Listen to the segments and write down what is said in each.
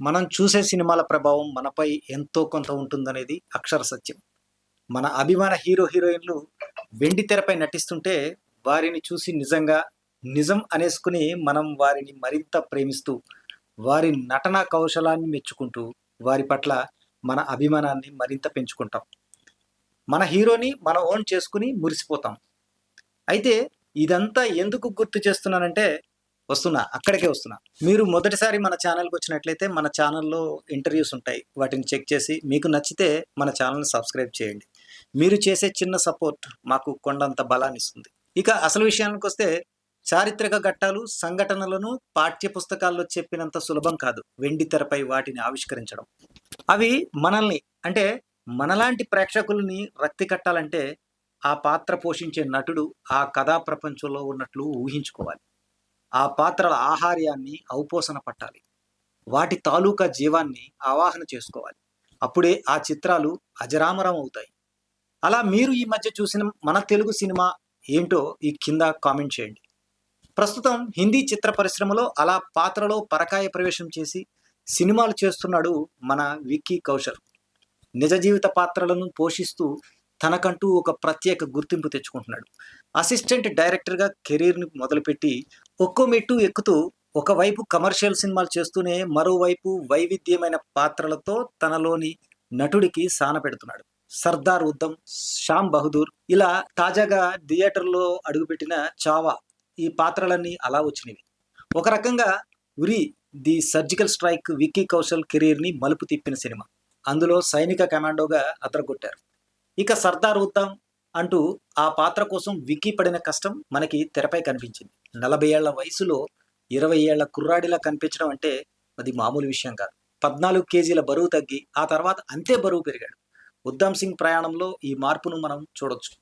మనం చూసే సినిమాల ప్రభావం మనపై ఎంతో కొంత ఉంటుందనేది అక్షర సత్యం. మన అభిమాన హీరో హీరోయిన్లు వెండి తెరపై నటిస్తుంటే వారిని చూసి నిజంగా నిజం అనేసుకుని మనం వారిని మరింత ప్రేమిస్తూ వారి నటనా కౌశలాన్ని మెచ్చుకుంటూ వారి పట్ల మన అభిమానాన్ని మరింత పెంచుకుంటాం. మన హీరోని మన ఓన్ చేసుకుని మురిసిపోతాం. అయితే ఇదంతా ఎందుకు గుర్తు చేస్తున్నానంటే వస్తున్నా అక్కడికే వస్తున్నా. మీరు మొదటిసారి మన ఛానల్కి వచ్చినట్లయితే మన ఛానల్లో ఇంటర్వ్యూస్ ఉంటాయి. వాటిని చెక్ చేసి మీకు నచ్చితే మన ఛానల్ని సబ్స్క్రైబ్ చేయండి. మీరు చేసే చిన్న సపోర్ట్ మాకు కొండంత బలాన్ని ఇస్తుంది. ఇక అసలు విషయానికి వస్తే చారిత్రక ఘట్టాలు సంఘటనలను పాఠ్య పుస్తకాల్లో చెప్పినంత సులభం కాదు. వెండి తెరపై వాటిని ఆవిష్కరించడం. అవి మనల్ని అంటే మనలాంటి ప్రేక్షకుల్ని రక్తి కట్టాలంటే ఆ పాత్ర పోషించే నటుడు ఆ కథా ప్రపంచంలో ఉన్నట్లు ఊహించుకోవాలి. ఆ పాత్రల ఆహార్యాన్ని ఔపోసన పట్టాలి. వాటి తాలూకా జీవాన్ని ఆవాహన చేసుకోవాలి. అప్పుడే ఆ చిత్రాలు అజరామరం అవుతాయి. అలా మీరు ఈ మధ్య చూసిన మన తెలుగు సినిమా ఏంటో ఈ కింద కామెంట్ చేయండి. ప్రస్తుతం హిందీ చిత్ర పరిశ్రమలో అలా పాత్రలో పరకాయ ప్రవేశం చేసి సినిమాలు చేస్తున్నాడు మన విక్కీ కౌశల్. నిజ జీవిత పాత్రలను పోషిస్తూ తనకంటూ ఒక ప్రత్యేక గుర్తింపు తెచ్చుకుంటున్నాడు. అసిస్టెంట్ డైరెక్టర్గా కెరీర్ని మొదలుపెట్టి ఒక్కో మెట్టు ఎక్కుతూ ఒకవైపు కమర్షియల్ సినిమాలు చేస్తూనే మరోవైపు వైవిధ్యమైన పాత్రలతో తనలోని నటుడికి సాన పెడుతున్నాడు. సర్దార్ ఉద్దమ్ శ్యామ్ బహదూర్ ఇలా తాజాగా థియేటర్లో అడుగుపెట్టిన చావా ఈ పాత్రలన్నీ అలా వచ్చినవి. ఒక రకంగా Uri the surgical strike Vicky Kaushal కెరీర్ని మలుపు తిప్పిన సినిమా. అందులో సైనిక కమాండోగా అదరగొట్టారు ఇక సర్దార్ ఉద్దమ్ అంటూ ఆ పాత్ర కోసం విక్కీ పడిన కష్టం మనకి తెరపై కనిపించింది. నలభై ఏళ్ళ వయసులో ఇరవై ఏళ్ళ కుర్రాడిలా కనిపించడం అంటే అది మామూలు విషయం కాదు. పద్నాలుగు కేజీల బరువు తగ్గి ఆ తర్వాత అంతే బరువు పెరిగాడు. ఉద్దమ్ సింగ్ ప్రయాణంలో ఈ మార్పును మనం చూడొచ్చు.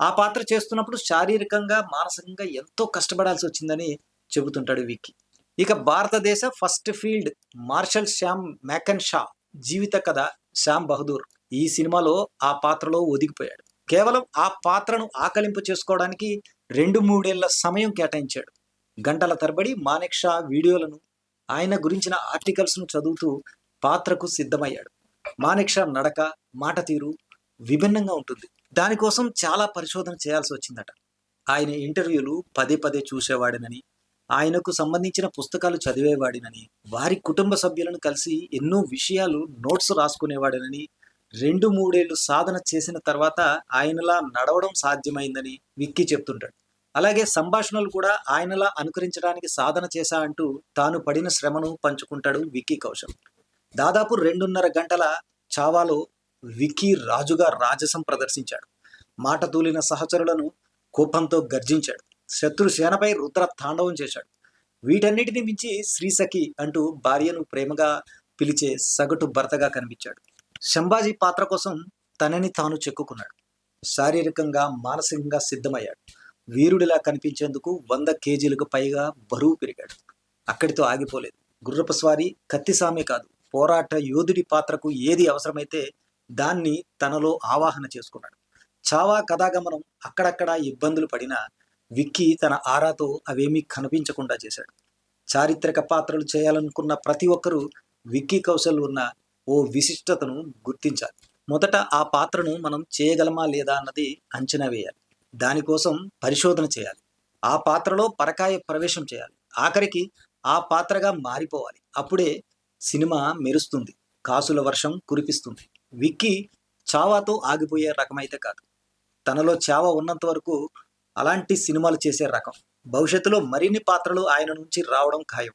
ఆ పాత్ర చేస్తున్నప్పుడు శారీరకంగా మానసికంగా ఎంతో కష్టపడాల్సి వచ్చిందని చెబుతుంటాడు విక్కీ. ఇక భారతదేశ first field marshal Sam Manekshaw జీవిత కథ శ్యామ్ బహదూర్ ఈ సినిమాలో ఆ పాత్రలో ఒదిగిపోయాడు. కేవలం ఆ పాత్రను ఆకలింపు చేసుకోవడానికి రెండు మూడేళ్ళ సమయం కేటాయించాడు. గంటల తరబడి మానెక్ షా వీడియోలను ఆయన గురించిన ఆర్టికల్స్ను చదువుతూ పాత్రకు సిద్ధమయ్యాడు. మానెక్ షా నడక మాట తీరు విభిన్నంగా ఉంటుంది. దానికోసం చాలా పరిశోధన చేయాల్సి వచ్చిందట. ఆయన ఇంటర్వ్యూలు పదే పదే చూసేవాడినని ఆయనకు సంబంధించిన పుస్తకాలు చదివేవాడినని వారి కుటుంబ సభ్యులను కలిసి ఎన్నో విషయాలు నోట్స్ రాసుకునేవాడినని రెండు మూడేళ్ళు సాధన చేసిన తర్వాత ఆయనలా నడవడం సాధ్యమైందని విక్కీ చెప్తుంటాడు. అలాగే సంభాషణలు కూడా ఆయనలా అనుకరించడానికి సాధన చేశా అంటూ తాను పడిన శ్రమను పంచుకుంటాడు విక్కీ కౌశల్. దాదాపు రెండున్నర గంటల చావాలో విక్కీ రాజుగా రాజసం ప్రదర్శించాడు. మాట తూలిన సహచరులను కోపంతో గర్జించాడు. శత్రు సేనపై రుద్ర తాండవం చేశాడు. వీటన్నిటిని మించి శ్రీసఖి అంటూ భార్యను ప్రేమగా పిలిచే సగటు భర్తగా కనిపించాడు. శంభాజీ పాత్ర కోసం తనని తాను చెక్కుకున్నాడు. శారీరకంగా మానసికంగా సిద్ధమయ్యాడు. వీరుడిలా కనిపించేందుకు వంద కేజీలకు పైగా బరువు పెరిగాడు. అక్కడితో ఆగిపోలేదు. గుర్రపు స్వారీ కత్తిసామే కాదు. పోరాట యోధుడి పాత్రకు ఏది అవసరమైతే దాన్ని తనలో ఆవాహన చేసుకున్నాడు. చావా కథాగమనం అక్కడక్కడ ఇబ్బందులు పడినా విక్కీ తన ఆరాతో అవేమీ కనిపించకుండా చేశాడు. చారిత్రక పాత్రలు చేయాలనుకున్న ప్రతి ఒక్కరూ విక్కీ కౌశల్ ఉన్న ఓ విశిష్టతను గుర్తించాలి. మొదట ఆ పాత్రను మనం చేయగలమా లేదా అన్నది అంచనా వేయాలి. దానికోసం పరిశోధన చేయాలి. ఆ పాత్రలో పరకాయ ప్రవేశం చేయాలి. ఆఖరికి ఆ పాత్రగా మారిపోవాలి. అప్పుడే సినిమా మెరుస్తుంది. కాసుల వర్షం కురిపిస్తుంది. విక్కీ చావాతో ఆగిపోయే రకమైతే కాదు. తనలో చావ ఉన్నంత వరకు అలాంటి సినిమాలు చేసే రకం. భవిష్యత్తులో మరిన్ని పాత్రలు ఆయన నుంచి రావడం ఖాయం.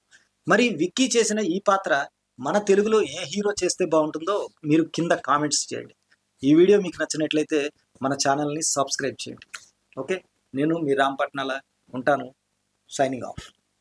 మరి విక్కీ చేసిన ఈ పాత్ర మన తెలుగులో ఏ హీరో చేస్తే బాగుంటుందో మీరు కింద కామెంట్స్ చేయండి. ఈ వీడియో మీకు నచ్చినట్లయితే మన ఛానల్ని సబ్స్క్రైబ్ చేయండి. ఓకే? నేను మీ రాంపట్నాల ఉంటాను. Signing off.